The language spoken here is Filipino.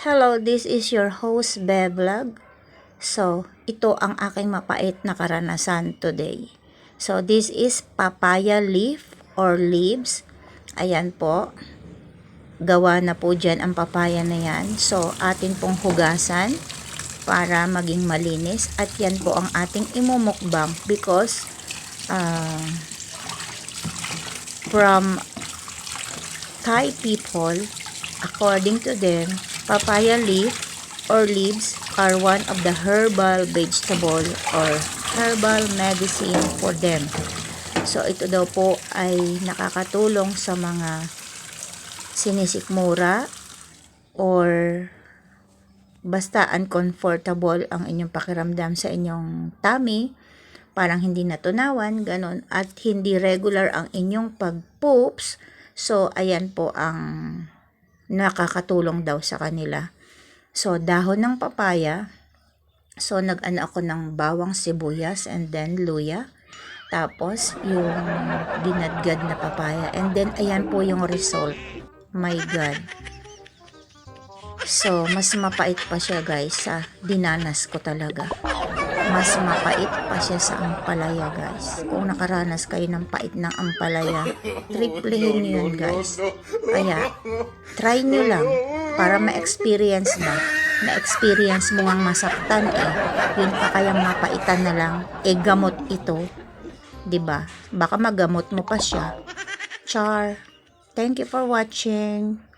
Hello, this is your host, Bevlog. So, ito ang aking mapait na karanasan today. So, this is papaya leaf or leaves. Ayan po. Gawa na po dyan ang papaya na yan. So, atin pong hugasan para maging malinis. At yan po ang ating imumukbang because uh, from Thai people, according to them, papaya leaf or leaves are one of the herbal vegetable or herbal medicine for them. So ito daw po ay nakakatulong sa mga sinisikmura or basta uncomfortable ang inyong pakiramdam sa inyong tummy, parang hindi natunawan, ganon, at hindi regular ang inyong pag-poops, so ayan po ang nakakatulong daw sa kanila. So, dahon ng papaya, so nag-ano ako ng bawang sibuyas and then luya, tapos yung dinadgad na papaya, and then ayan po yung result. My God. So, mas mapait pa siya guys sa dinanas ko talaga. Mas mapait pa siya sa ampalaya guys. Kung nakaranas kayo ng pait ng ampalaya, triplehin nyo yun guys. Kaya, try nyo lang para ma-experience ba. Na-experience mo ang masaktan eh. Yun pa kayang mapaitan na lang. Eh, gamot ito. 'Di ba? Baka magamot mo pa siya. Char. Thank you for watching.